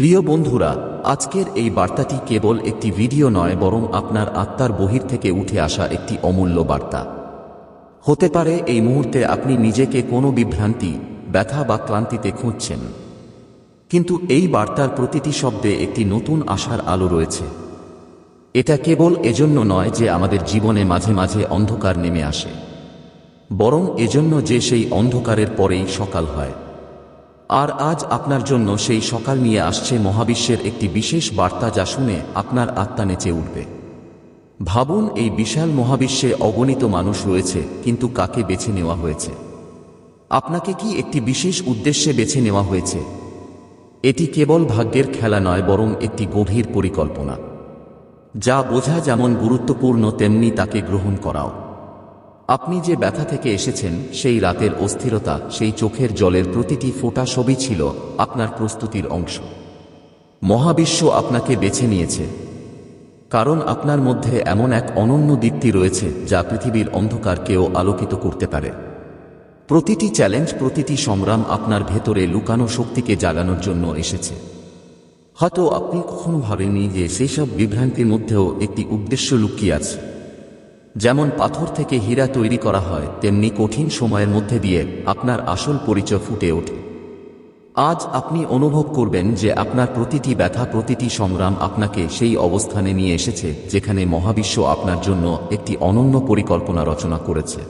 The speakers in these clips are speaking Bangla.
প্রিয় বন্ধুরা, আজকের এই বার্তাটি কেবল একটি ভিডিও নয়, বরং আপনার আত্মার বহির থেকে উঠে আসা একটি অমূল্য বার্তা। হতে পারে এই মুহূর্তে আপনি নিজেকে কোনো বিভ্রান্তি, ব্যথা বা ক্লান্তিতে খুঁজছেন। কিন্তু এই বার্তার প্রতিটি শব্দে একটি নতুন আশার আলো রয়েছে। এটা কেবল এজন্য নয় যে আমাদের জীবনে মাঝে মাঝে অন্ধকার নেমে আসে। বরং এজন্য যে সেই অন্ধকারের পরেই সকাল হয়। আর আজ আপনার জন্য সেই সকাল নিয়ে আসছে মহাবিশ্বের একটি বিশেষ বার্তা যা শুনে আপনার আত্মা নেচে উঠবে। ভাবুন, এই বিশাল মহাবিশ্বে অগণিত মানুষ রয়েছে, কিন্তু কাকে বেছে নেওয়া হয়েছে? আপনাকে কি একটি বিশেষ উদ্দেশ্যে বেছে নেওয়া হয়েছে? এটি কেবল ভাগ্যের খেলা নয়, বরং একটি গভীর পরিকল্পনা। যা বোঝা যেমন গুরুত্বপূর্ণ, তেমনি তাকে গ্রহণ করাও। আপনি যে ব্যথা থেকে এসেছেন, সেই রাতের অস্থিরতা, সেই চোখের জলের প্রতিটি ফোঁটা সবই ছিল আপনার প্রস্তুতির অংশ। মহাবিশ্ব আপনাকে বেছে নিয়েছে। কারণ আপনার মধ্যে এমন এক অনন্য দীপ্তি রয়েছে, যা পৃথিবীর অন্ধকারকেও আলোকিত করতে পারে। প্রতিটি চ্যালেঞ্জ, প্রতিটি সংগ্রাম আপনার ভেতরে লুকানো শক্তিকে জাগানোর জন্য এসেছে। হয়তো আপনি কখনো ভাবেননি যে সেই সব বিভ্রান্তির মধ্যেও একটি উদ্দেশ্য লুকিয়ে আছে। যেমন পাথর থেকে হীরা তৈরি করা হয়, তেমনি কঠিন সময়ের মধ্যে দিয়ে আপনার আসল পরিচয় ফুটে ওঠে। আজ আপনি অনুভব করবেন যে আপনার প্রতিটি ব্যথা, প্রতিটি সংগ্রাম আপনাকে সেই অবস্থানে নিয়ে এসেছে, যেখানে মহাবিশ্ব আপনার জন্য একটি অনন্য পরিকল্পনা রচনা করেছে।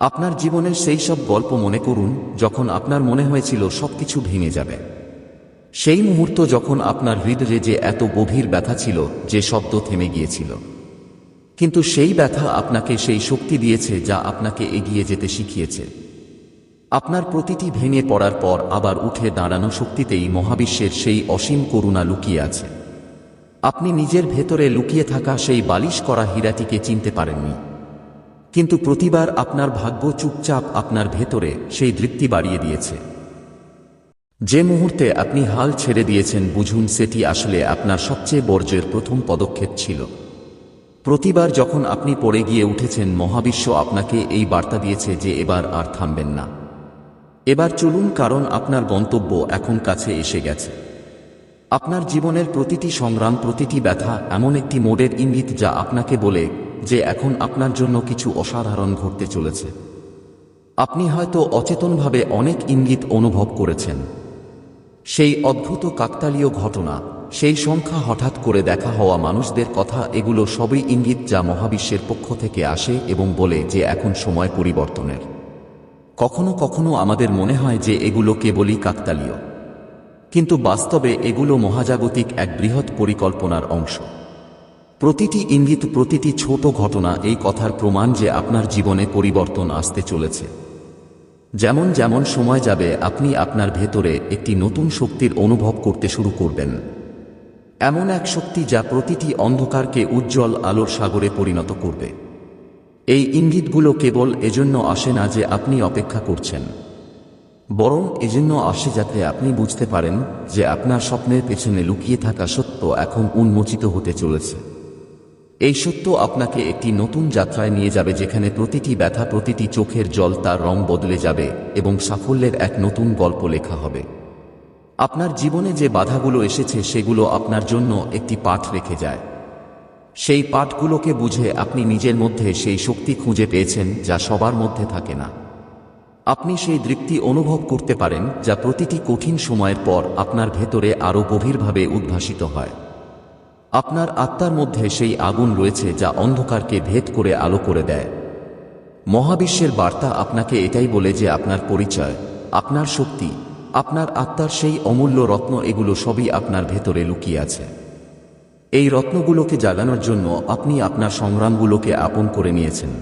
আপনার জীবনের সেই সব গল্প মনে করুন, যখন আপনার মনে হয়েছিল সবকিছু ভেঙে যাবে। সেই মুহূর্ত যখন আপনার হৃদয়ে যে এত গভীর ব্যথা ছিল, যে শব্দ থেমে গিয়েছিল। কিন্তু সেই ব্যথা আপনাকে সেই শক্তি দিয়েছে যা আপনাকে এগিয়ে যেতে শিখিয়েছে। আপনার প্রতিটি ভেঙে পড়ার পর আবার উঠে দাঁড়ানো শক্তিতেই মহাবিশ্বের সেই অসীম করুণা লুকিয়ে আছে। আপনি নিজের ভেতরে লুকিয়ে থাকা সেই বালিশ করা হীরাটিকে চিনতে পারেননি। কিন্তু প্রতিবার আপনার ভাগ্য চুপচাপ আপনার ভেতরে সেই দৃপ্তি বাড়িয়ে দিয়েছে। যে মুহূর্তে আপনি হাল ছেড়ে দিয়েছেন বুঝুন সেটি আসলে আপনার সবচেয়ে বর্জ্যের প্রথম পদক্ষেপ ছিল। প্রতিবার যখন আপনি পড়ে গিয়ে উঠেছেন, মহাবিশ্ব আপনাকে এই বার্তা দিয়েছে যে এবার আর থামবেন না। এবার চলুন, কারণ আপনার গন্তব্য এখন কাছে এসে গেছে। আপনার জীবনের প্রতিটি সংগ্রাম, প্রতিটি ব্যথা এমন একটি মোডের ইঙ্গিত যা আপনাকে বলে যে এখন আপনার জন্য কিছু অসাধারণ ঘটতে চলেছে। আপনি হয়তো অচেতনভাবে অনেক ইঙ্গিত অনুভব করেছেন। সেই অদ্ভুত কাকতালীয় ঘটনা সেই সংখ্যা হঠাৎ করে দেখা হওয়া মানুষদের কথা এগুলো সবই ইঙ্গিত যা মহাবিশ্বের পক্ষ থেকে আসে এবং বলে যে এখন সময় পরিবর্তনের। কখনো কখনো আমাদের মনে হয় যে এগুলো কেবলই কাকতালীয়। কিন্তু বাস্তবে এগুলো মহাজাগতিক এক বৃহৎ পরিকল্পনার অংশ। প্রতিটি ইঙ্গিত, প্রতিটি ছোট ঘটনা এই কথার প্রমাণ যে আপনার জীবনে পরিবর্তন আসতে চলেছে। যেমন যেমন সময় যাবে, আপনি আপনার ভেতরে একটি নতুন শক্তির অনুভব করতে শুরু করবেন। এমন এক শক্তি যা প্রতিটি অন্ধকারকে উজ্জ্বল আলোর সাগরে পরিণত করবে। এই ইঙ্গিতগুলো কেবল এজন্য আসে না যে আপনি অপেক্ষা করছেন। বরং এজন্য আসে যাতে আপনি বুঝতে পারেন যে আপনার স্বপ্নের পেছনে লুকিয়ে থাকা সত্য এখন উন্মোচিত হতে চলেছে। এই সত্য আপনাকে একটি নতুন যাত্রায় নিয়ে যাবে যেখানে প্রতিটি ব্যথা প্রতিটি চোখের জল তার রং বদলে যাবে এবং সাফল্যের এক নতুন গল্প লেখা হবে। আপনার জীবনে যে বাধাগুলো এসেছে সেগুলো আপনার জন্য একটি পাঠ রেখে যায়। সেই পাঠগুলোকে বুঝে আপনি নিজের মধ্যে সেই শক্তি খুঁজে পেয়েছেন যা সবার মধ্যে থাকে না। আপনি সেই দৃপ্তি অনুভব করতে পারেন যা প্রতিটি কঠিন সময়ের পর আপনার ভেতরে আরও গভীরভাবে উদ্ভাসিত হয়। আপনার আত্মার মধ্যে সেই আগুন রয়েছে যা অন্ধকারকে ভেদ করে আলো করে দেয়। মহাবিশ্বের বার্তা আপনাকে এটাই বলে যে আপনার পরিচয়, আপনার শক্তি আপনার আত্মার সেই অমূল্য রত্ন এগুলো সবই আপনার ভেতরে লুকিয়ে আছে। এই রত্নগুলোকে জাগানোর জন্য আপনি আপনার সংগ্রামগুলোকে আপন করে নিয়েছেন।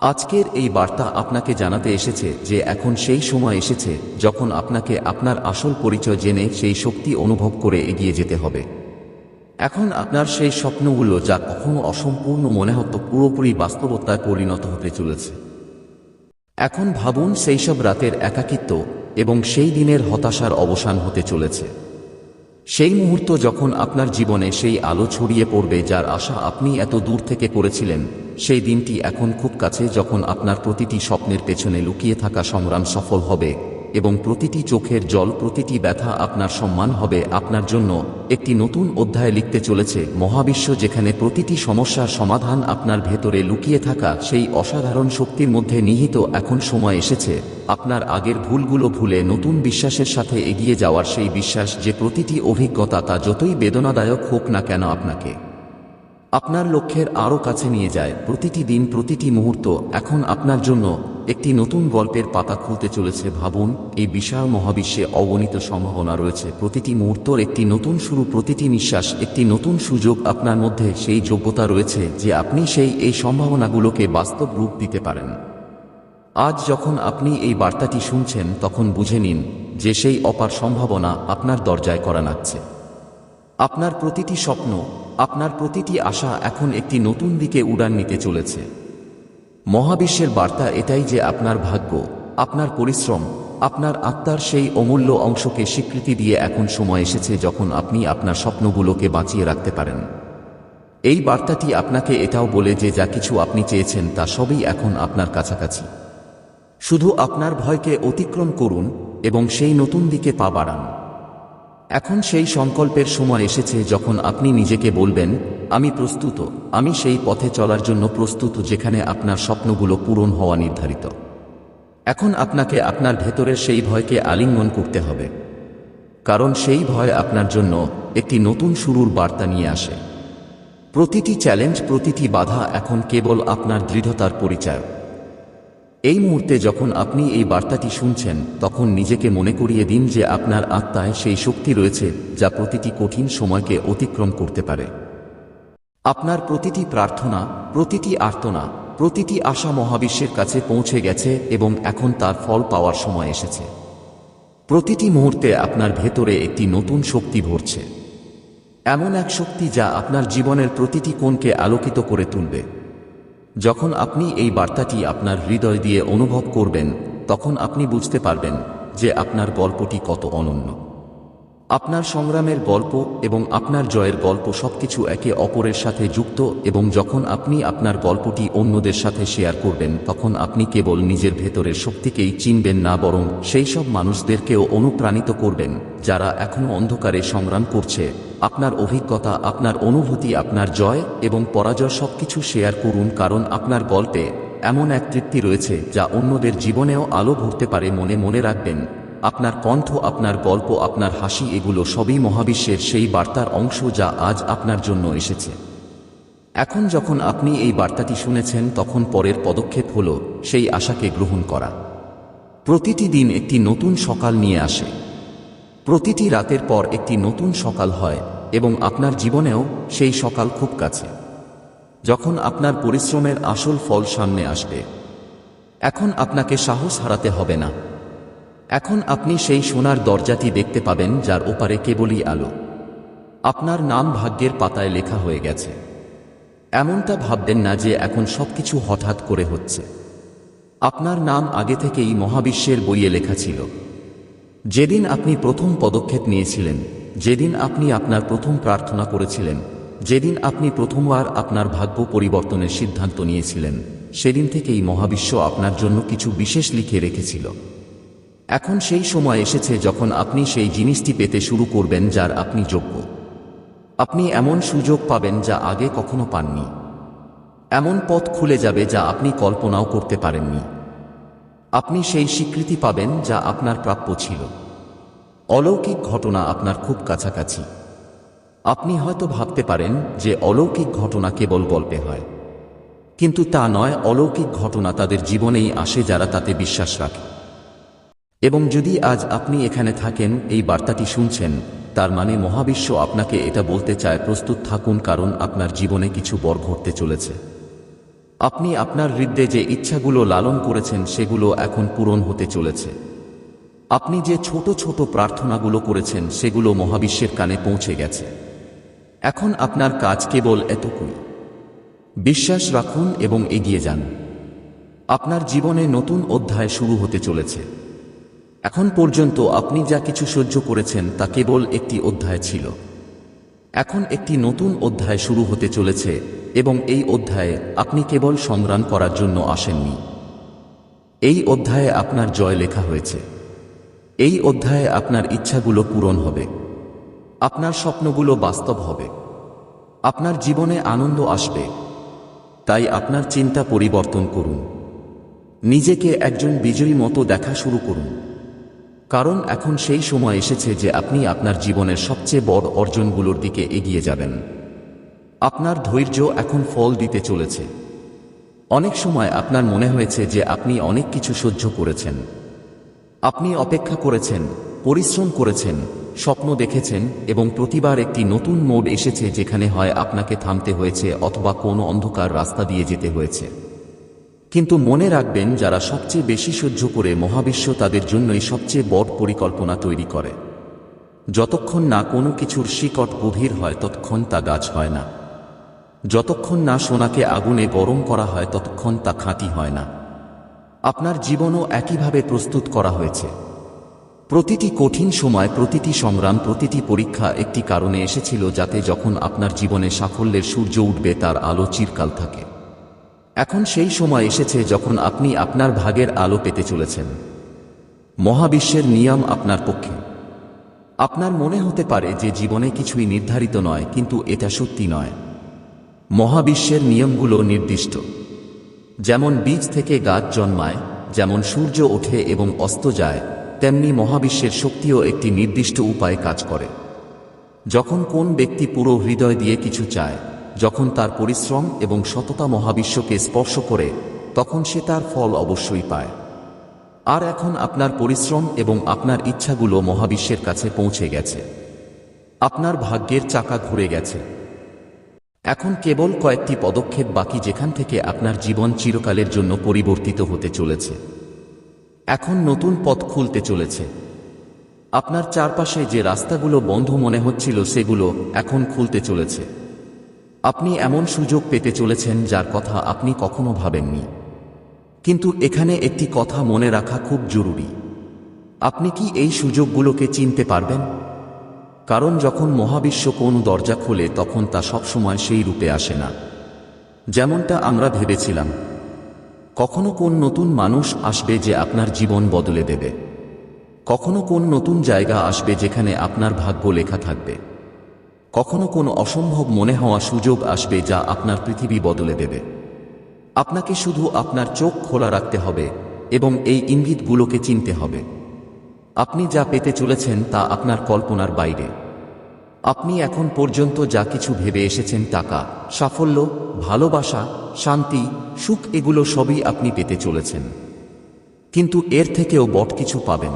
আজকের এই বার্তা আপনাকে জানাতে এসেছে যে এখন সেই সময় এসেছে যখন আপনাকে আপনার আসল পরিচয় জেনে সেই শক্তি অনুভব করে এগিয়ে যেতে হবে। এখন আপনার সেই স্বপ্নগুলো যা কখনো অসম্পূর্ণ মনে হতো পুরোপুরি বাস্তবতায় পরিণত হতে চলেছে। এখন ভাবুন সেই সব রাতের একাকিত্ব এবং সেই দিনের হতাশার অবসান হতে চলেছে। সেই মুহূর্ত যখন আপনার জীবনে সেই আলো ছড়িয়ে পড়বে যার আশা আপনি এত দূর থেকে করেছিলেন, সেই দিনটি এখন খুব কাছে যখন আপনার প্রতিটি স্বপ্নের পেছনে লুকিয়ে থাকা সংগ্রাম সফল হবে। এবং প্রতিটি চোখের জল, প্রতিটি ব্যথা আপনার সম্মান হবে আপনার জন্য। একটি নতুন অধ্যায় লিখতে চলেছে, মহাবিশ্ব যেখানে প্রতিটি সমস্যার সমাধান আপনার ভেতরে লুকিয়ে থাকা সেই অসাধারণ শক্তির মধ্যে নিহিত এখন সময় এসেছে। আপনার আগের ভুলগুলো ভুলে নতুন বিশ্বাসের সাথে এগিয়ে যাওয়ার সেই বিশ্বাস যে প্রতিটি অভিজ্ঞতা তা যতই বেদনাদায়ক হোক না কেন আপনাকে। আপনার লক্ষ্যের আরও কাছে নিয়ে যায়। প্রতিটি দিন, প্রতিটি মুহূর্ত এখন আপনার জন্য একটি নতুন গল্পের পাতা খুলতে চলেছে ভাবুন, এই বিশাল মহাবিশ্বে অগণিত সম্ভাবনা রয়েছে। প্রতিটি মুহূর্তর একটি নতুন শুরু, প্রতিটি নিঃশ্বাস, একটি নতুন সুযোগ আপনার মধ্যে সেই যোগ্যতা রয়েছে যে আপনি সেই এই সম্ভাবনাগুলোকে বাস্তব রূপ দিতে পারেন। আজ যখন আপনি এই বার্তাটি শুনছেন, তখন বুঝে নিন যে সেই অপার সম্ভাবনা আপনার দরজায় করা নাচ্ছে। আপনার প্রতিটি স্বপ্ন, আপনার প্রতিটি আশা এখন একটি নতুন দিকে উড়ান নিতে চলেছে। মহাবিশ্বের বার্তা এটাই যে আপনার ভাগ্য, আপনার পরিশ্রম, আপনার আত্মার সেই অমূল্য অংশকে স্বীকৃতি দিয়ে এখন সময় এসেছে যখন আপনি আপনার স্বপ্নগুলোকে বাঁচিয়ে রাখতে পারেন। এই বার্তাটি আপনাকে এটাও বলে যে যা কিছু আপনি চেয়েছেন তা সবই এখন আপনার কাছাকাছি। শুধু আপনার ভয়কে অতিক্রম করুন এবং সেই নতুন দিকে পা বাড়ান। এখন সেই সংকল্পের সময় এসেছে যখন আপনি নিজেকে বলবেন, আমি প্রস্তুত, আমি সেই পথে চলার জন্য প্রস্তুত যেখানে আপনার স্বপ্নগুলো পূরণ হওয়া নির্ধারিত। এখন আপনাকে আপনার ভেতরের সেই ভয়কে আলিঙ্গন করতে হবে। কারণ সেই ভয় আপনার জন্য একটি নতুন শুরুর বার্তা নিয়ে আসে। প্রতিটি চ্যালেঞ্জ, প্রতিটি বাধা এখন কেবল আপনার দৃঢ়তার পরিচয়। এই মুহূর্তে যখন আপনি এই বার্তাটি শুনছেন, তখন নিজেকে মনে করিয়ে দিন যে আপনার আত্মায় সেই শক্তি রয়েছে, যা প্রতিটি কঠিন সময়কে অতিক্রম করতে পারে। আপনার প্রতিটি প্রার্থনা, প্রতিটি আর্তনা, প্রতিটি আশা মহাবিশ্বের কাছে পৌঁছে গেছে এবং এখন তার ফল পাওয়ার সময় এসেছে। প্রতিটি মুহূর্তে আপনার ভেতরে একটি নতুন শক্তি ভরছে। এমন এক শক্তি যা আপনার জীবনের প্রতিটি কোণকে আলোকিত করে তুলবে। যখন আপনি এই বার্তাটি আপনার হৃদয় দিয়ে অনুভব করবেন, তখন আপনি বুঝতে পারবেন যে আপনার গল্পটি কত অনন্য। আপনার সংগ্রামের গল্প এবং আপনার জয়ের গল্প সবকিছু একে অপরের সাথে যুক্ত এবং যখন আপনি আপনার গল্পটি অন্যদের সাথে শেয়ার করবেন, তখন আপনি কেবল নিজের ভেতরের শক্তিকেই চিনবেন না, বরং সেই সব মানুষদেরকেও অনুপ্রাণিত করবেন, যারা এখনও অন্ধকারে সংগ্রাম করছে। আপনার অভিজ্ঞতা, আপনার অনুভূতি, আপনার জয় এবং পরাজয় সবকিছু শেয়ার করুন কারণ আপনার গল্পে এমন এক তৃপ্তি রয়েছে যা অন্যদের জীবনেও আলো ভরতে পারে মনে মনে রাখবেন। আপনার কণ্ঠ, আপনার গল্প, আপনার হাসি এগুলো সবই মহাবিশ্বের সেই বার্তার অংশ যা আজ আপনার জন্য এসেছে। এখন যখন আপনি এই বার্তাটি শুনেছেন, তখন পরের পদক্ষেপ হল সেই আশাকে গ্রহণ করা। প্রতিটি দিন একটি নতুন সকাল নিয়ে আসে। প্রতিটি রাতের পর একটি নতুন সকাল হয় এবং আপনার জীবনেও সেই সকাল খুব কাছে। যখন আপনার পরিশ্রমের আসল ফল সামনে আসবে। এখন আপনাকে সাহস হারাতে হবে না। এখন আপনি সেই সোনার দরজাটি দেখতে পাবেন যার ওপারে কেবলই আলো। আপনার নাম ভাগ্যের পাতায় লেখা হয়ে গেছে। এমনটা ভাববেন না যে এখন সবকিছু হঠাৎ করে হচ্ছে। আপনার নাম আগে থেকেই মহাবিশ্বের বইয়ে লেখা ছিল। যেদিন আপনি প্রথম পদক্ষেপ নিয়েছিলেন, যেদিন আপনি আপনার প্রথম প্রার্থনা করেছিলেন, যেদিন আপনি প্রথমবার আপনার ভাগ্য পরিবর্তনের সিদ্ধান্ত নিয়েছিলেন, সেদিন থেকেই মহাবিশ্ব আপনার জন্য কিছু বিশেষ লিখে রেখেছিল। এখন সেই সময় এসেছে যখন আপনি সেই জিনিসটি পেতে শুরু করবেন যার আপনি যোগ্য। আপনি এমন সুযোগ পাবেন যা আগে কখনো পাননি। এমন পথ খুলে যাবে যা আপনি কল্পনাও করতে পারেননি। আপনি সেই স্বীকৃতি পাবেন যা আপনার প্রাপ্য ছিল। অলৌকিক ঘটনা আপনার খুব কাছাকাছি। আপনি হয়তো ভাবতে পারেন যে অলৌকিক ঘটনা কেবল গল্পে হয়। কিন্তু তা নয়, অলৌকিক ঘটনা তাদের জীবনেই আসে যারা তাতে বিশ্বাস রাখে। এবং যদি আজ আপনি এখানে থাকেন, এই বার্তাটি শুনছেন, তার মানে মহাবিশ্ব আপনাকে এটা বলতে চায়, প্রস্তুত থাকুন কারণ আপনার জীবনে কিছু বর ঘটতে চলেছে। আপনি আপনার হৃদয়ে যে ইচ্ছাগুলো লালন করেছেন সেগুলো এখন পূরণ হতে চলেছে। আপনি যে ছোট ছোট প্রার্থনাগুলো করেছেন সেগুলো মহাবিশ্বের কানে পৌঁছে গেছে। এখন আপনার কাজ কেবল এতটুকুই বিশ্বাস রাখুন এবং এগিয়ে যান। আপনার জীবনে নতুন অধ্যায় শুরু হতে চলেছে। এখন পর্যন্ত আপনি যা কিছু সহ্য করেছেন তা কেবল একটি অধ্যায় ছিল। এখন একটি নতুন অধ্যায় শুরু হতে চলেছে, এবং এই অধ্যায়ে আপনি কেবল সংগ্রাম করার জন্য আসেননি। এই অধ্যায়ে আপনার জয় লেখা হয়েছে। এই অধ্যায়ে আপনার ইচ্ছাগুলো পূরণ হবে। আপনার স্বপ্নগুলো বাস্তব হবে। আপনার জীবনে আনন্দ আসবে। তাই আপনার চিন্তা পরিবর্তন করুন। নিজেকে একজন বিজয়ী মতো দেখা শুরু করুন। কারণ এখন সেই সময় এসেছে যে আপনি আপনার জীবনের সবচেয়ে বড় অর্জনগুলোর দিকে এগিয়ে যাবেন। আপনার ধৈর্য এখন ফল দিতে চলেছে। অনেক সময় আপনার মনে হয়েছে যে আপনি অনেক কিছু সহ্য করেছেন। আপনি অপেক্ষা করেছেন, পরিশ্রম করেছেন, স্বপ্ন দেখেছেন এবং প্রতিবার একটি নতুন মোড এসেছে যেখানে হয় আপনাকে থামতে হয়েছে অথবা কোনো অন্ধকার রাস্তা দিয়ে যেতে হয়েছে। কিন্তু মনে রাখবেন, যারা সবচেয়ে বেশি সহ্য করে মহাবিশ্ব তাদের জন্যই সবচেয়ে বড় পরিকল্পনা তৈরি করে। যতক্ষণ না কোনো কিছুর শিকট গভীর হয়, ততক্ষণ তা গাছ হয় না। যতক্ষণ না সোনাকে আগুনে গরম করা হয়, ততক্ষণ তা খাঁটি হয় না। আপনার জীবনও একইভাবে প্রস্তুত করা হয়েছে। প্রতিটি কঠিন সময়, প্রতিটি সংগ্রাম, প্রতিটি পরীক্ষা একটি কারণে এসেছিল যাতে যখন আপনার জীবনে সাফল্যের সূর্য উঠবে, তার আলো চিরকাল থাকে। এখন সেই সময় এসেছে যখন আপনি আপনার ভাগের আলো পেতে চলেছেন। মহাবিশ্বের নিয়ম আপনার পক্ষে। আপনার মনে হতে পারে যে জীবনে কিছুই নির্ধারিত নয়, কিন্তু এটা সত্যি নয়। মহাবিশ্বের নিয়মগুলো নির্দিষ্ট। যেমন বীজ থেকে গাছ জন্মায়, যেমন সূর্য ওঠে এবং অস্ত যায়, তেমনি মহাবিশ্বের শক্তিও একটি নির্দিষ্ট উপায়ে কাজ করে। যখন কোন ব্যক্তি পুরো হৃদয় দিয়ে কিছু চায় যখন তার পরিশ্রম এবং সততা মহাবিশ্বকে স্পর্শ করে, তখন সে তার ফল অবশ্যই পায়। আর এখন আপনার পরিশ্রম এবং আপনার ইচ্ছাগুলো মহাবিশ্বের কাছে পৌঁছে গেছে। আপনার ভাগ্যের চাকা ঘুরে গেছে। এখন কেবল কয়েকটি পদক্ষেপ বাকি যেখান থেকে আপনার জীবন চিরকালের জন্য পরিবর্তিত হতে চলেছে। এখন নতুন পথ খুলতে চলেছে। আপনার চারপাশে যে রাস্তাগুলো বন্ধ মনে হচ্ছিল, সেগুলো এখন খুলতে চলেছে। আপনি এমন সুযোগ পেতে চলেছেন যার কথা আপনি কখনো ভাবেননি। কিন্তু এখানে একটি কথা মনে রাখা খুব জরুরি। আপনি কি এই সুযোগগুলোকে চিনতে পারবেন? কারণ যখন মহাবিশ্ব কোন দরজা খোলে, তখন তা সবসময় সেই রূপে আসে না। যেমনটা আমরা ভেবেছিলাম। কখনো কোন নতুন মানুষ আসবে যে আপনার জীবন বদলে দেবে। কখনো কোন নতুন জায়গা আসবে যেখানে আপনার ভাগ্য লেখা থাকবে। কখনো কোন অসম্ভব মনে হওয়া সুযোগ আসবে যা আপনার পৃথিবী বদলে দেবে। আপনাকে শুধু আপনার চোখ খোলা রাখতে হবে এবং এই ইঙ্গিতগুলোকে চিনতে হবে। আপনি যা পেতে চলেছেন তা আপনার কল্পনার বাইরে। আপনি এখন পর্যন্ত যা কিছু ভেবে এসেছেন টাকা সাফল্য, ভালোবাসা, শান্তি, সুখ এগুলো সবই আপনি পেতে চলেছেন। কিন্তু এর থেকেও বট কিছু পাবেন।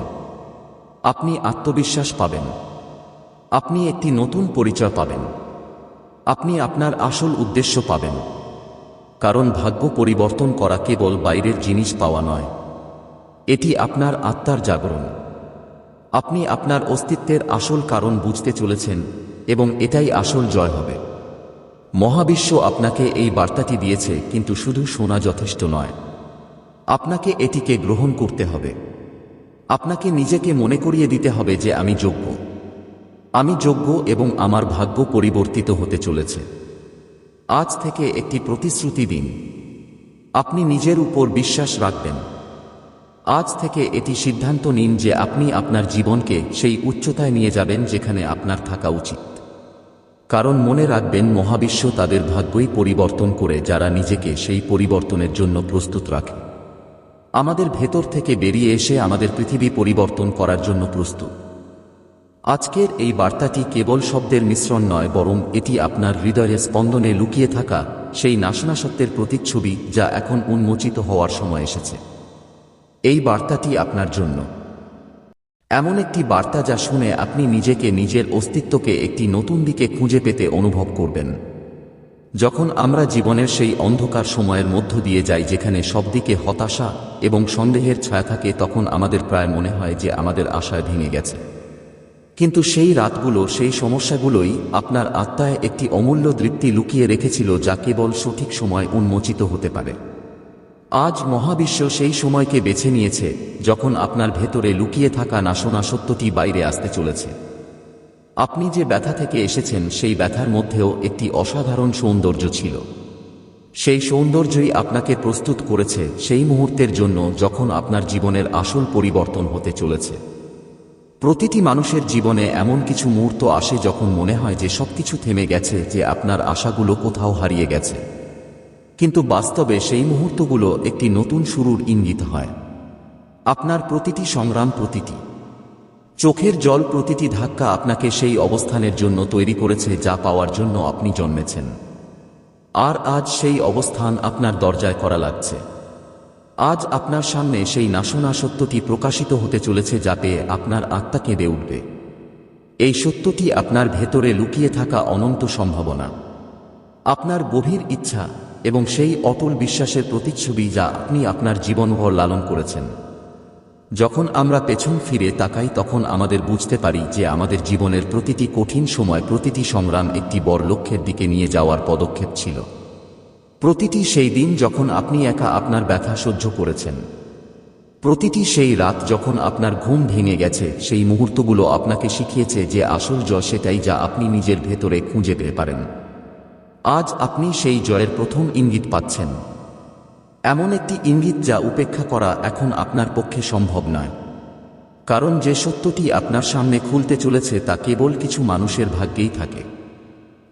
আপনি আত্মবিশ্বাস পাবেন। আপনি একটি নতুন পরিচয় পাবেন। আপনি আপনার আসল উদ্দেশ্য পাবেন। কারণ ভাগ্য পরিবর্তন করা কেবল বাইরের জিনিস পাওয়া নয়। এটি আপনার আত্মার জাগরণ। আপনি আপনার অস্তিত্বের আসল কারণ বুঝতে চলেছেন এবং এটাই আসল জয় হবে। মহাবিশ্ব আপনাকে এই বার্তাটি দিয়েছে, কিন্তু শুধু শোনা যথেষ্ট নয়। আপনাকে এটিকে গ্রহণ করতে হবে। আপনাকে নিজেকে মনে করিয়ে দিতে হবে যে আমি যোগ্য। আমি যোগ্য এবং আমার ভাগ্য পরিবর্তিত হতে চলেছে। আজ থেকে একটি প্রতিশ্রুতি দিন। আপনি নিজের উপর বিশ্বাস রাখবেন। আজ থেকে এটি সিদ্ধান্ত নিন যে আপনি আপনার জীবনকে সেই উচ্চতায় নিয়ে যাবেন যেখানে আপনার থাকা উচিত। কারণ মনে রাখবেন, মহাবিশ্ব তাদের ভাগ্যই পরিবর্তন করে যারা নিজেকে সেই পরিবর্তনের জন্য প্রস্তুত রাখে। আমাদের ভেতর থেকে বেরিয়ে এসে আমাদের পৃথিবী পরিবর্তন করার জন্য প্রস্তুত। আজকের এই বার্তাটি কেবল শব্দের মিশ্রণ নয়, বরং এটি আপনার হৃদয়ের স্পন্দনে লুকিয়ে থাকা সেই নাশনাসত্বের প্রতিচ্ছবি যা এখন উন্মোচিত হওয়ার সময় এসেছে। এই বার্তাটি আপনার জন্য। এমন একটি বার্তা যা শুনে আপনি নিজেকে নিজের অস্তিত্বকে একটি নতুন দিকে খুঁজে পেতে অনুভব করবেন। যখন আমরা জীবনের সেই অন্ধকার সময়ের মধ্য দিয়ে যাই যেখানে সবদিকে হতাশা এবং সন্দেহের ছায়া থাকে, তখন আমাদের প্রায় মনে হয় যে আমাদের আশায় ভেঙে গেছে। কিন্তু সেই রাতগুলো, সেই সমস্যাগুলোই আপনার আত্মায় একটি অমূল্য দৃপ্তি লুকিয়ে রেখেছিল যা কেবল সঠিক সময় উন্মোচিত হতে পারে। আজ মহাবিশ্ব সেই সময়কে বেছে নিয়েছে যখন আপনার ভেতরে লুকিয়ে থাকা নাশনা সত্যটি বাইরে আসতে চলেছে। আপনি যে ব্যথা থেকে এসেছেন, সেই ব্যথার মধ্যেও একটি অসাধারণ সৌন্দর্য ছিল। সেই সৌন্দর্যই আপনাকে প্রস্তুত করেছে সেই মুহূর্তের জন্য যখন আপনার জীবনের আসল পরিবর্তন হতে চলেছে। প্রতিটি মানুষের জীবনে এমন কিছু মুহূর্ত আসে যখন মনে হয় যে সবকিছু থেমে গেছে, যে আপনার আশাগুলো কোথাও হারিয়ে গেছে। কিন্তু বাস্তবে সেই মুহূর্তগুলো একটি নতুন শুরুর ইঙ্গিত হয়। আপনার প্রতিটি সংগ্রাম প্রতিটি। চোখের জল প্রতিটি ধাক্কা আপনাকে সেই অবস্থানের জন্য তৈরি করেছে যা পাওয়ার জন্য আপনি জন্মেছেন। আর আজ সেই অবস্থান আপনার দরজায় করা লাগছে। আজ আপনার সামনে সেই নাশনা সত্যটি প্রকাশিত হতে চলেছে যাতে আপনার আত্মা কেঁদে উঠবে। এই সত্যটি আপনার ভেতরে লুকিয়ে থাকা অনন্ত সম্ভাবনা। আপনার গভীর ইচ্ছা এবং সেই অটল বিশ্বাসের প্রতিচ্ছবি যা আপনি আপনার জীবনভর লালন করেছেন। যখন আমরা পেছন ফিরে তাকাই তখন আমাদের বুঝতে পারি যে আমাদের জীবনের প্রতিটি কঠিন সময় প্রতিটি সংগ্রাম একটি বড় লক্ষ্যের দিকে নিয়ে যাওয়ার পদক্ষেপ ছিল। প্রতিটি সেই দিন যখন আপনি একা আপনার ব্যথা সহ্য করেছেন। প্রতিটি সেই রাত যখন আপনার ঘুম ভেঙে গেছে, সেই মুহূর্তগুলো আপনাকে শিখিয়েছে যে আসল জয় সেটাই যা আপনি নিজের ভেতরে খুঁজে পেতে পারেন। আজ আপনি সেই জয়ের প্রথম ইঙ্গিত পাচ্ছেন। এমন একটি ইঙ্গিত যা উপেক্ষা করা এখন আপনার পক্ষে সম্ভব নয়। কারণ যে সত্যটি আপনার সামনে খুলতে চলেছে তা কেবল কিছু মানুষের ভাগ্যেই থাকে।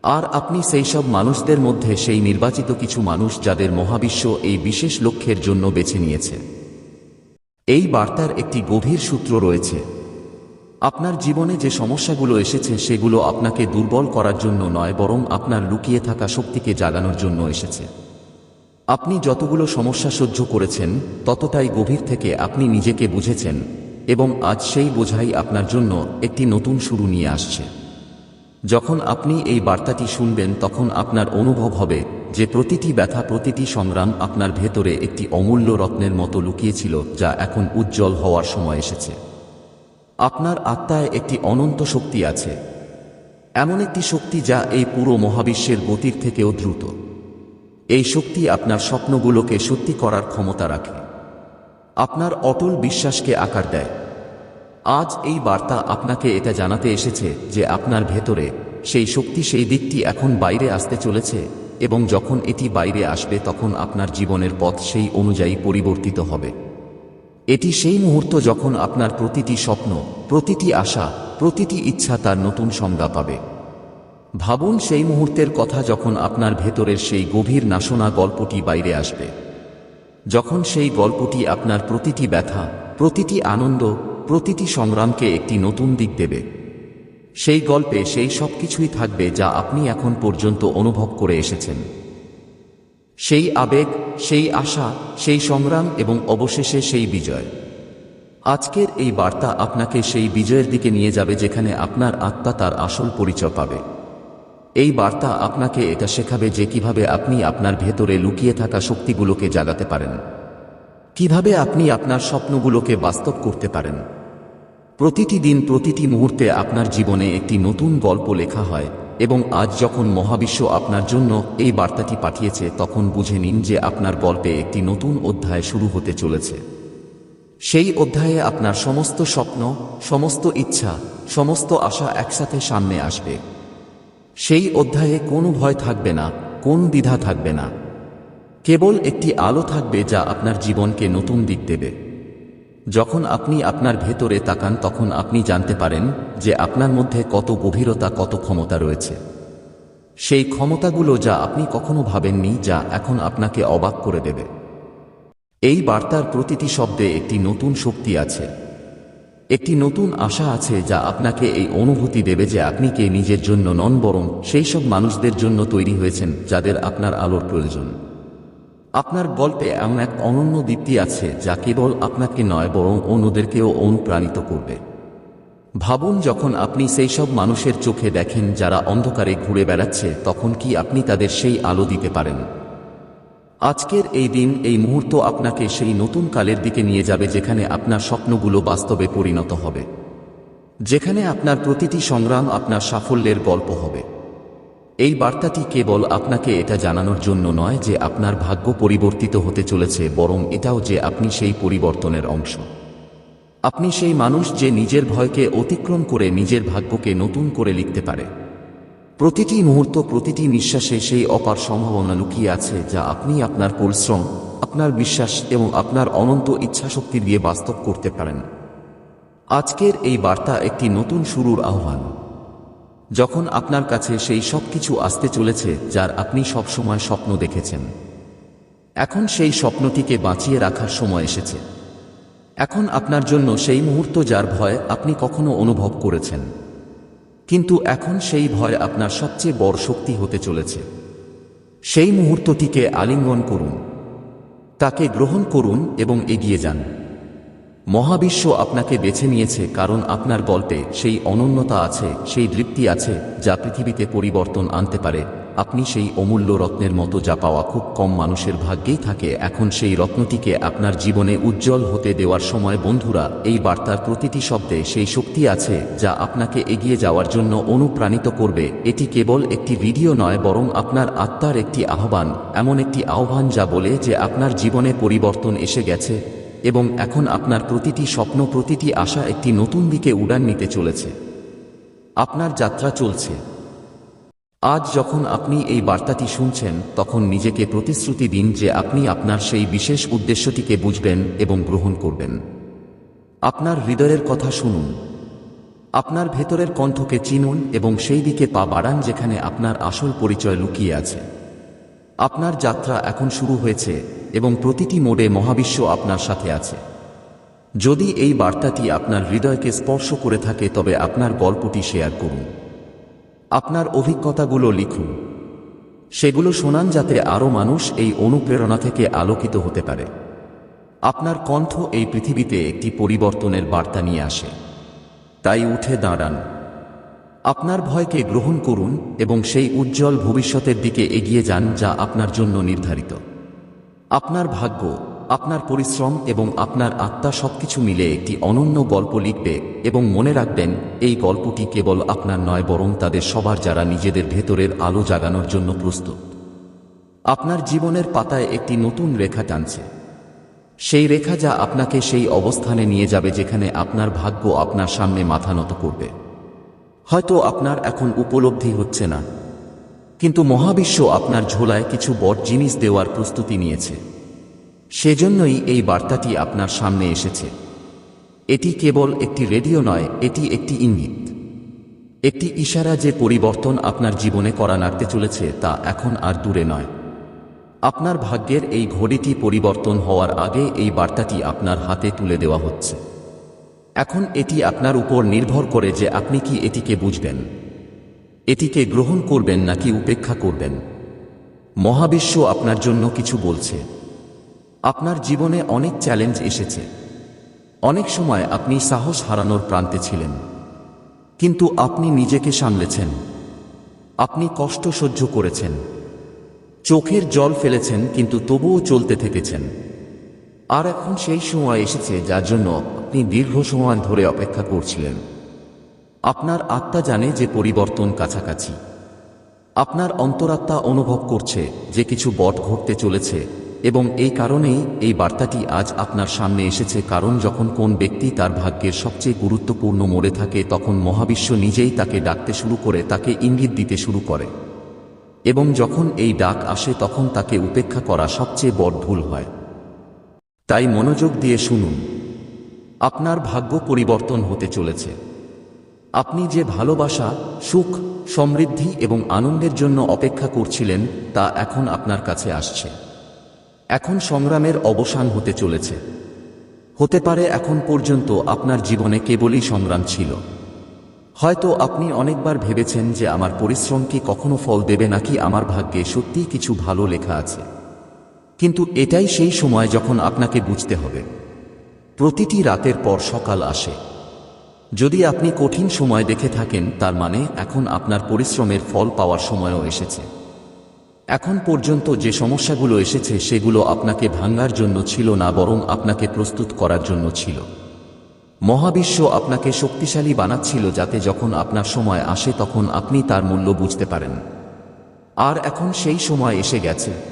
আর আপনি সেই সব মানুষদের মধ্যে সেই নির্বাচিত কিছু মানুষ যাদের মহাবিশ্ব এই বিশেষ লক্ষ্যের জন্য বেছে নিয়েছে। এই বার্তার একটি গভীর সূত্র রয়েছে। আপনার জীবনে যে সমস্যাগুলো এসেছে সেগুলো আপনাকে দুর্বল করার জন্য নয়, বরং আপনার লুকিয়ে থাকা শক্তিকে জাগানোর জন্য এসেছে। আপনি যতগুলো সমস্যা সহ্য করেছেন, ততটাই গভীর থেকে আপনি নিজেকে বুঝেছেন এবং আজ সেই বোঝাই আপনার জন্য একটি নতুন শুরু নিয়ে আসছে। যখন আপনি এই বার্তাটি শুনবেন, তখন আপনার অনুভব হবে যে প্রতিটি ব্যথা, প্রতিটি সংগ্রাম আপনার ভেতরে একটি অমূল্য রত্নের মতো লুকিয়েছিল, যা এখন উজ্জ্বল হওয়ার সময় এসেছে। আপনার আত্মায় একটি অনন্ত শক্তি আছে। এমন একটি শক্তি যা এই পুরো মহাবিশ্বের গতির থেকেও দ্রুত। এই শক্তি আপনার স্বপ্নগুলোকে সত্যি করার ক্ষমতা রাখে। আপনার অটল বিশ্বাসকে আকার দেয়। আজ এই বার্তা আপনাকে এটা জানাতে এসেছে যে আপনার ভেতরে সেই শক্তি সেই দিকটি এখন বাইরে আসতে চলেছে এবং যখন এটি বাইরে আসবে তখন আপনার জীবনের পথ সেই অনুযায়ী পরিবর্তিত হবে। এটি সেই মুহূর্ত যখন আপনার প্রতিটি স্বপ্ন, প্রতিটি আশা, প্রতিটি ইচ্ছা তার নতুন সংজ্ঞা পাবে। ভাবুন সেই মুহূর্তের কথা যখন আপনার ভেতরের সেই গভীর নাশনা গল্পটি বাইরে আসবে। যখন সেই গল্পটি আপনার প্রতিটি ব্যথা, প্রতিটি আনন্দ প্রতিটি সংগ্রামকে একটি নতুন দিক দেবে। সেই গল্পে সেই সব কিছুই থাকবে যা আপনি এখন পর্যন্ত অনুভব করে এসেছেন। সেই আবেগ, সেই আশা, সেই সংগ্রাম এবং অবশেষে সেই বিজয়। আজকের এই বার্তা আপনাকে সেই বিজয়ের দিকে নিয়ে যাবে যেখানে আপনার আত্মা তার আসল পরিচয় পাবে। এই বার্তা আপনাকে এটা শেখাবে যে কীভাবে আপনি আপনার ভেতরে লুকিয়ে থাকা শক্তিগুলোকে জাগাতে পারেন। কীভাবে আপনি আপনার স্বপ্নগুলোকে বাস্তব করতে পারেন। প্রতিটি দিন প্রতিটি মুহূর্তে আপনার জীবনে একটি নতুন গল্প লেখা হয়, এবং আজ যখন মহাবিশ্ব আপনার জন্য এই বার্তাটি পাঠিয়েছে, তখন বুঝে নিন যে আপনার গল্পে একটি নতুন অধ্যায় শুরু হতে চলেছে। সেই অধ্যায়ে আপনার সমস্ত স্বপ্ন, সমস্ত ইচ্ছা, সমস্ত আশা একসাথে সামনে আসবে। সেই অধ্যায়ে কোনো ভয় থাকবে না, কোন দ্বিধা থাকবে না। কেবল একটি আলো থাকবে যা আপনার জীবনকে নতুন দিক দেবে। যখন আপনি আপনার ভেতরে তাকান, তখন আপনি জানতে পারেন যে আপনার মধ্যে কত গভীরতা, কত ক্ষমতা রয়েছে। সেই ক্ষমতাগুলো যা আপনি কখনো ভাবেননি, যা এখন আপনাকে অবাক করে দেবে। এই বার্তার প্রতিটি শব্দে একটি নতুন শক্তি আছে। একটি নতুন আশা আছে যা আপনাকে এই অনুভূতি দেবে যে আপনি কে নিজের জন্য নন, বরং সেই সব মানুষদের জন্য তৈরি হয়েছেন, যাদের আপনার আলোর প্রয়োজন। আপনার গল্পে এমন এক অনন্য দীপ্তি আছে যা কেবল আপনাকে নয়, বরং অন্যদেরকেও অনুপ্রাণিত করবে। ভাবুন, যখন আপনি সেই সব মানুষের চোখে দেখেন যারা অন্ধকারে ঘুরে বেড়াচ্ছে, তখন কি আপনি তাদের সেই আলো দিতে পারেন? আজকের এই দিন, এই মুহূর্ত আপনাকে সেই নতুন কালের দিকে নিয়ে যাবে যেখানে আপনার স্বপ্নগুলো বাস্তবে পরিণত হবে। যেখানে আপনার প্রতিটি সংগ্রাম, আপনার সাফল্যের গল্প হবে। এই বার্তাটি কেবল আপনাকে এটা জানানোর জন্য নয় যে আপনার ভাগ্য পরিবর্তিত হতে চলেছে, বরং এটাও যে আপনি সেই পরিবর্তনের অংশ। আপনি সেই মানুষ যে নিজের ভয়কে অতিক্রম করে নিজের ভাগ্যকে নতুন করে লিখতে পারে। প্রতিটি মুহূর্ত, প্রতিটি নিঃশ্বাসে সেই অপার সম্ভাবনা লুকিয়ে আছে যা আপনি আপনার পরিশ্রম, আপনার বিশ্বাস এবং আপনার অনন্ত ইচ্ছাশক্তি দিয়ে বাস্তব করতে পারেন। আজকের এই বার্তা একটি নতুন শুরুর আহ্বান। যখন আপনার কাছে সেই সব কিছু আসতে চলেছে, যার আপনি সবসময় স্বপ্ন দেখেছেন। এখন সেই স্বপ্নটিকে বাঁচিয়ে রাখার সময় এসেছে। এখন আপনার জন্য সেই মুহূর্ত যার ভয় আপনি কখনো অনুভব করেছেন। কিন্তু এখন সেই ভয় আপনার সবচেয়ে বড় শক্তি হতে চলেছে। সেই মুহূর্তটিকে আলিঙ্গন করুন। তাকে গ্রহণ করুন এবং এগিয়ে যান। মহাবিশ্ব আপনাকে বেছে নিয়েছে কারণ আপনার গল্পে সেই অনন্যতা আছে, সেই দৃপ্তি আছে, যা পৃথিবীতে পরিবর্তন আনতে পারে। আপনি সেই অমূল্য রত্নের মতো যা পাওয়া খুব কম মানুষের ভাগ্যেই থাকে, এখন সেই রত্নটিকে আপনার জীবনে উজ্জ্বল হতে দেওয়ার সময়। বন্ধুরা, এই বার্তার প্রতিটি শব্দে সেই শক্তি আছে, যা আপনাকে এগিয়ে যাওয়ার জন্য অনুপ্রাণিত করবে। এটি কেবল একটি ভিডিও নয়, বরং আপনার আত্মার একটি আহ্বান, এমন একটি আহ্বান যা বলে যে আপনার জীবনে পরিবর্তন এসে গেছে। এবং এখন আপনার প্রতিটি স্বপ্ন, প্রতিটি আশা একটি নতুন দিকে উড়ান নিতে চলেছে। আপনার যাত্রা চলছে। আজ যখন আপনি এই বার্তাটি শুনছেন, তখন নিজেকে প্রতিশ্রুতি দিন যে আপনি আপনার সেই বিশেষ উদ্দেশ্যটিকে বুঝবেন এবং গ্রহণ করবেন। আপনার হৃদয়ের কথা শুনুন। আপনার ভেতরের কণ্ঠকে চিনুন এবং সেই দিকে পা বাড়ান যেখানে আপনার আসল পরিচয় লুকিয়ে আছে। আপনার যাত্রা এখন শুরু হয়েছে এবং প্রতিটি মোড়ে মহাবিশ্ব আপনার সাথে আছে। যদি এই বার্তাটি আপনার হৃদয়কে স্পর্শ করে থাকে, তবে আপনার গল্পটি শেয়ার করুন। আপনার অভিজ্ঞতাগুলো লিখুন। সেগুলো শোনান যাতে আরও মানুষ এই অনুপ্রেরণা থেকে আলোকিত হতে পারে। আপনার কণ্ঠ এই পৃথিবীতে একটি পরিবর্তনের বার্তা নিয়ে আসে। তাই উঠে দাঁড়ান। আপনার ভয়কে গ্রহণ করুন এবং সেই উজ্জ্বল ভবিষ্যতের দিকে এগিয়ে যান যা আপনার জন্য নির্ধারিত। আপনার ভাগ্য, আপনার পরিশ্রম এবং আপনার আত্মা সবকিছু মিলে একটি অনন্য গল্প লিখবে এবং মনে রাখবেন, এই গল্পটি কেবল আপনার নয়, বরং তাদের সবার যারা নিজেদের ভেতরের আলো জাগানোর জন্য প্রস্তুত। আপনার জীবনের পাতায় একটি নতুন রেখা টানছে। সেই রেখা যা আপনাকে সেই অবস্থানে নিয়ে যাবে যেখানে আপনার ভাগ্য আপনার সামনে মাথা নত করবে। হয়তো আপনার এখন উপলব্ধি হচ্ছে না। কিন্তু মহাবিশ্ব আপনার ঝোলায় কিছু বড় জিনিস দেওয়ার প্রস্তুতি নিয়েছে। সেজন্যই এই বার্তাটি আপনার সামনে এসেছে। এটি কেবল একটি রেডিও নয়, এটি একটি ইঙ্গিত। একটি ইশারা যে পরিবর্তন আপনার জীবনে করা নাড়তে চলেছে তা এখন আর দূরে নয়। আপনার ভাগ্যের এই ঘড়িটি পরিবর্তন হওয়ার আগে এই বার্তাটি আপনার হাতে তুলে দেওয়া হচ্ছে। এখন এটি আপনার উপর নির্ভর করে যে আপনি কি এটিকে বুঝবেন। এটিকে গ্রহণ করবেন নাকি উপেক্ষা করবেন। মহাবিশ্ব আপনার জন্য কিছু বলছে। আপনার জীবনে অনেক চ্যালেঞ্জ এসেছে। অনেক সময় আপনি সাহস হারানোর প্রান্তে ছিলেন। কিন্তু আপনি নিজেকে সামলেছেন। আপনি কষ্ট সহ্য করেছেন। চোখের জল ফেলেছেন, কিন্তু তবুও চলতে থেকেছেন। আর এখন সেই সময় এসেছে যার জন্য আপনি দীর্ঘ সময় ধরে অপেক্ষা করছিলেন। আপনার আত্মা জানে যে পরিবর্তন কাছাকাছি। আপনার অন্তরাত্মা অনুভব করছে যে কিছু বট ঘটতে চলেছে এবং এই কারণেই এই বার্তাটি আজ আপনার সামনে এসেছে কারণ যখন কোন ব্যক্তি তার ভাগ্যের সবচেয়ে গুরুত্বপূর্ণ মোড়ে থাকে তখন মহাবিশ্ব নিজেই তাকে ডাকতে শুরু করে তাকে ইঙ্গিত দিতে শুরু করে। এবং যখন এই ডাক আসে তখন তাকে উপেক্ষা করা সবচেয়ে বড় ভুল হয়। তাই মনোযোগ দিয়ে শুনুন। আপনার ভাগ্য পরিবর্তন হতে চলেছে। আপনি যে ভালোবাসা, সুখ, সমৃদ্ধি এবং আনন্দের জন্য অপেক্ষা করছিলেন, তা এখন আপনার কাছে আসছে। এখন সংগ্রামের অবসান হতে চলেছে। হতে পারে এখন পর্যন্ত আপনার জীবনে কেবলই সংগ্রাম ছিল। হয়তো আপনি অনেকবার ভেবেছেন যে আমার পরিশ্রম কি কখনো ফল দেবে নাকি আমার ভাগ্যে সত্যিই কিছু ভালো লেখা আছে। কিন্তু এটাই সেই সময় যখন আপনাকে বুঝতে হবে। প্রতিটি রাতের পর সকাল আসে। যদি আপনি কঠিন সময় দেখে থাকেন, তার মানে এখন আপনার পরিশ্রমের ফল পাওয়ার সময়ও এসেছে। এখন পর্যন্ত যে সমস্যাগুলো এসেছে, সেগুলো আপনাকে ভাঙ্গার জন্য ছিল না, বরং আপনাকে প্রস্তুত করার জন্য ছিল। মহাবিশ্ব আপনাকে শক্তিশালী বানাচ্ছিল যাতে যখন আপনার সময় আসে, তখন আপনি তার মূল্য বুঝতে পারেন। আর এখন সেই সময় এসে গেছে।